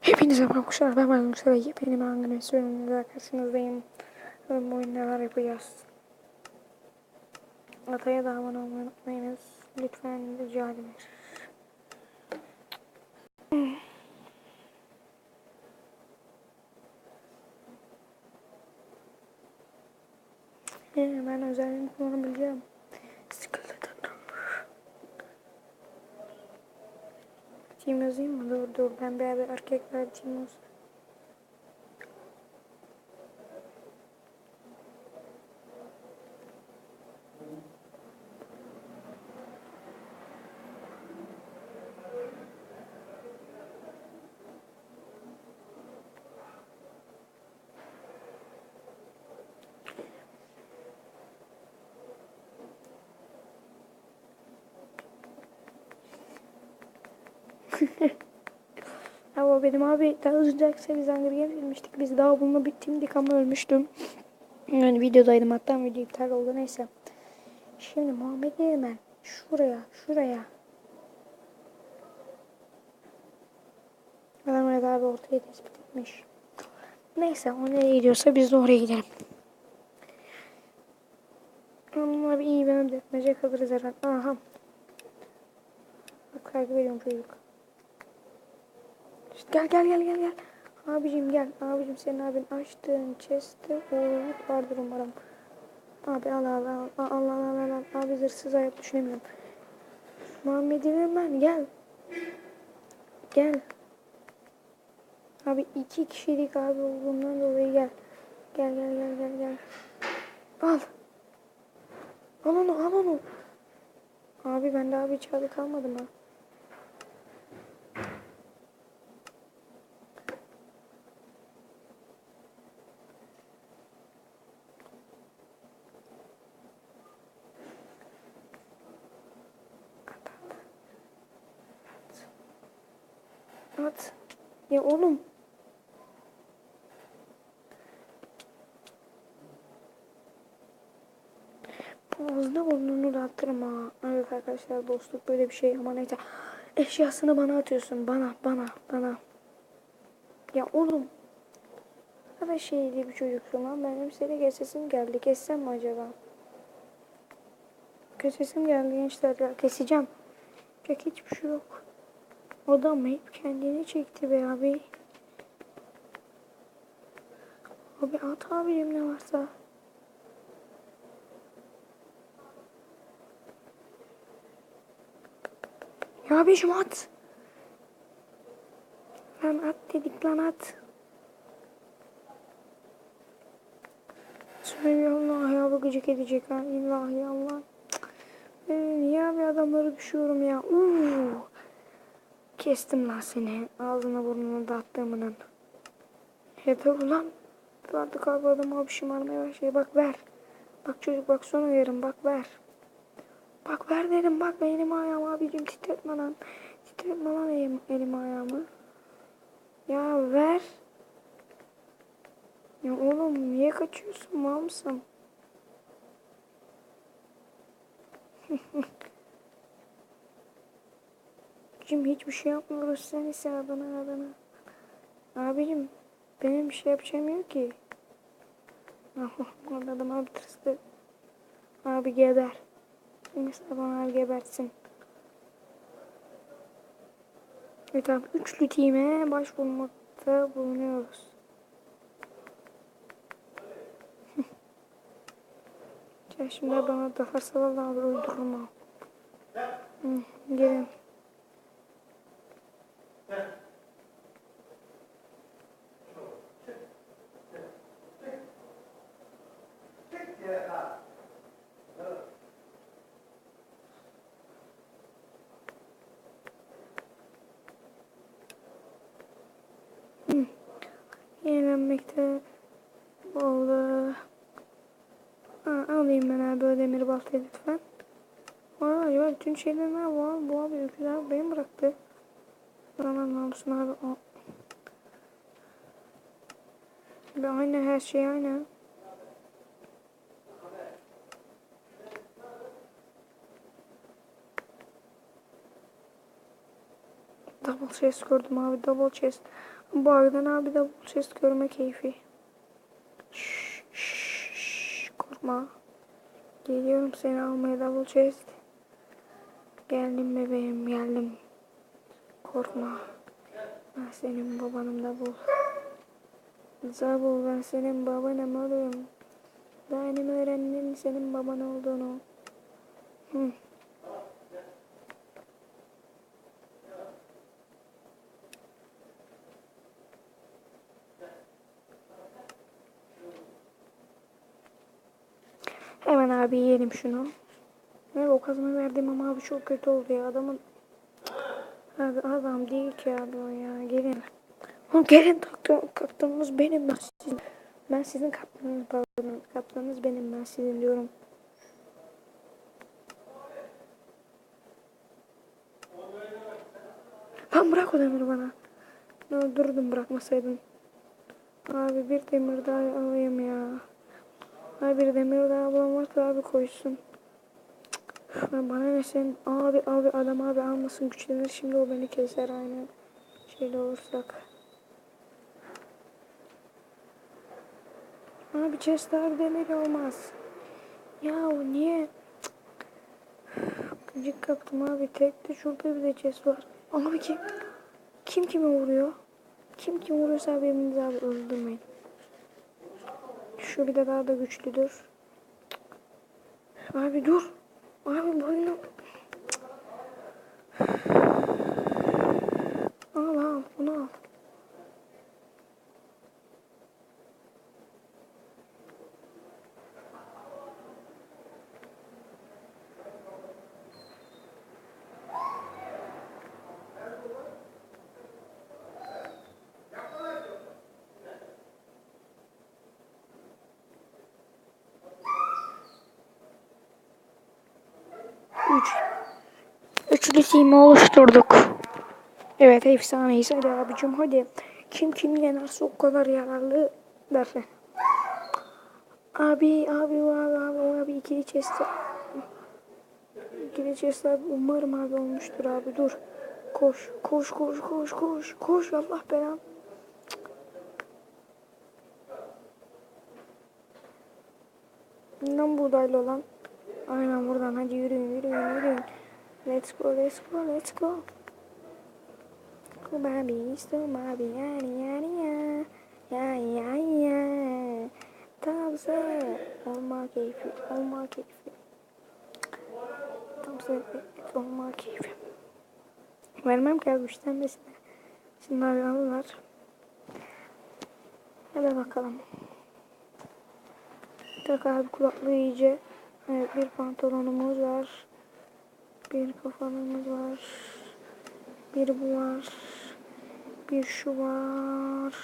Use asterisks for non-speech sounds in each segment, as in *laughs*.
Hepinize merhaba arkadaşlar. Ben Maymun Sıra yepyeni bir anime sürümünde karşınızdayım. Ve bu oyun neler yapacağız. Ataya da abone olmayı unutmayınız. Lütfen rica ederim. Ee, ben özelliğini kullanabileceğim. Cimizin bulurdu. Ben beraber erkekler Cimuz *laughs* o benim abi daha uzayacaksa biz Hunger Games. Biz daha bununla bittimdik ama ölmüştüm. Yani videodaydım hatta video iptal oldu neyse. Şimdi Muhammed Eymen şuraya şuraya. Adam Mehmet abi ortaya tespit etmiş. Neyse o nereye gidiyorsa biz de oraya gidelim. Onunla bir iyi bir ödetmece kalırız herhalde. Aha. Bak takip ediyorum çocuk. Gel gel gel gel gel. Abicim gel. Abicim senin abin açtığın chest'te uğurluk vardır umarım. Abi al al al al al al al. Abi zırsız ayak düşünemiyorum. Muhammed'im ben gel. Gel. Abi iki kişilik abi olduğumdan dolayı gel. Gel gel gel gel gel. Al. Al onu al onu. Abi ben daha bir çağrı kalmadım ha. Ağzına burnunu da attırma. ha. Evet arkadaşlar dostluk böyle bir şey ama neyse. Eşyasını bana atıyorsun. Bana, bana, bana. Ya oğlum. Kadar şeyli bir çocuksun lan. Benim seni kesesim geldi. Kessem mi acaba? Kesesim geldi gençler. Ya keseceğim. Çek hiçbir şey yok. Adam hep kendini çekti be abi. Abi at abim ne varsa. Ya abicim at. Lan at dedik lan at. Söyle Allah ya bu gıcık edecek ha. İllahi Allah. Ee, niye abi adamları düşüyorum ya. Uuu. Kestim lan seni. Ağzına burnuna dağıttığımının. Yeter ulan. Artık abi adam abi şımarmaya başlıyor. Bak ver. Bak çocuk bak son uyarım bak ver. Bak ver dedim bak benim ayağım abicim titretme lan. Titretme lan elim, elim ayağımı. Ya ver. Ya oğlum niye kaçıyorsun mal mısın? *laughs* Abicim hiçbir şey yapmıyoruz sen ise adına adına. Abicim benim bir şey yapacağım yok ki. *laughs* Adam abi tırstı. Abi geber. Neyse bana abi gebertsin. Evet abi üçlü time başvurmakta bulunuyoruz. *laughs* ya şimdi bana daha salal abi uydurma. Hı, gelin. Yenilenmekte oldu. Ha, alayım ben abi o demir baltayı lütfen. Aa, acaba bütün şeyler ne var? Bu abi öküz abi beni bıraktı. Aman namusun abi. Aa. Ve aynı her şey aynı. Double chest gördüm abi double chest. Bu arada abi double chest görme keyfi. Şşş, şşş, korkma. Geliyorum seni almaya double chest. Geldim bebeğim geldim. Korkma. Ben senin babanım double. Zabul ben senin babanım oğlum. Daha yeni öğrendin senin baban olduğunu. Hı. Abi yiyelim şunu. Evet o kazmayı verdim ama abi çok kötü oldu ya adamın. Abi adam değil ki abi o ya gelin. Oğlum gelin kaptanınız benim ben sizin. Ben sizin kaptanınız pardon. Kaptanınız benim ben sizin diyorum. Lan bırak o demiri bana. Öldürdüm bırakmasaydın. Abi bir demir daha alayım ya. Abi bir demir daha bulamazsa abi koysun. Lan bana ne sen abi abi adam abi almasın güçlenir şimdi o beni keser aynı şeyle olursak. Abi chest abi demir olmaz. Ya o niye? Cık. Gıcık kaptım abi tek de şurada bir de chest var. Abi kim? Kim kime vuruyor? Kim kim vuruyorsa abi abi öldürmeyin. Şu bir de daha da güçlüdür. Abi dur. Abi boynu. Al al bunu al. Üç. Üçlü team'i oluşturduk. Evet efsaneyiz. Hadi abicim hadi. Kim kim yenerse o kadar yararlı dersin. Abi abi abi abi abi ikili chest. İkili chest abi umarım abi olmuştur abi dur. Koş koş koş koş koş koş Allah belanı. Bundan buğdaylı olan. Aynen buradan hadi yürüyün yürüyün yürüyün. Let's go let's go let's go. Kubabi istumabi yani yani ya. Ya ya ya. Tavse. Olma keyfi olma keyfi. Tavse olma keyfi. Vermem ki abi güçlenmesine. Şimdi alırlar. Hadi bakalım. Tak abi kulaklığı iyice. Evet bir pantolonumuz var. Bir kafalığımız var. Bir bu var. Bir şu var.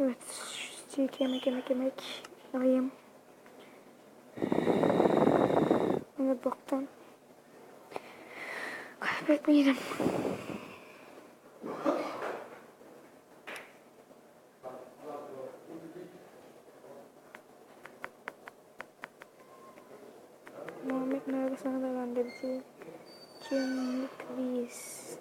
Evet. Steak yemek yemek yemek. Alayım. Evet boktan. Kaybetmeyelim. Muhammed merhaba gönderdi. Kimlik biz.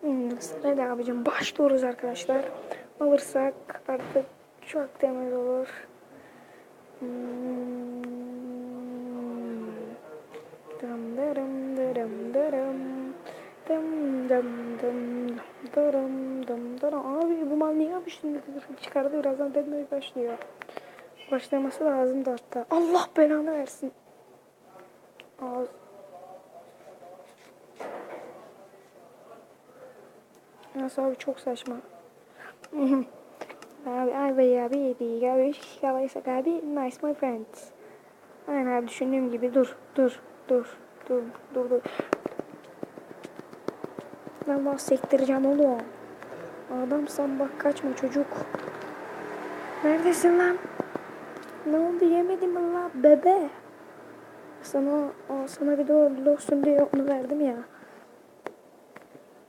Hmm, Hadi abicim başlıyoruz arkadaşlar. Alırsak artık çok temiz olur. Hmm. Dım dım dırım dım dırım. Abi bu mal niye yapmış şimdi? Çıkardı birazdan demeye başlıyor. Başlaması lazım da hatta. Allah belanı versin. Ağız. Nasıl abi çok saçma. *laughs* abi abi abi abi abi şikalaysak abi nice my friends. Aynen abi düşündüğüm gibi dur dur dur dur dur dur. Ben bak sektireceğim oğlum. Adamsan bak kaçma çocuk. Neredesin lan? Ne oldu yemedim mi lan bebe? Sana sana bir de olsun diye onu verdim ya.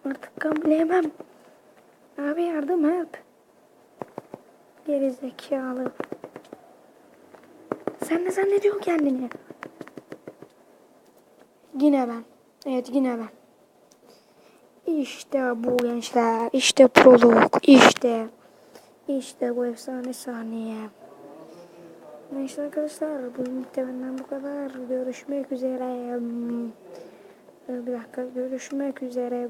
Artık kan bile yemem. Abi yardım et. Geri zekalı. Sen ne zannediyorsun kendini? Yine ben. Evet yine ben. İşte bu gençler. İşte prolog. İşte. İşte bu efsane saniye. Neyse arkadaşlar. Bugün de benden bu kadar. Görüşmek üzere. Bir dakika. Görüşmek üzere.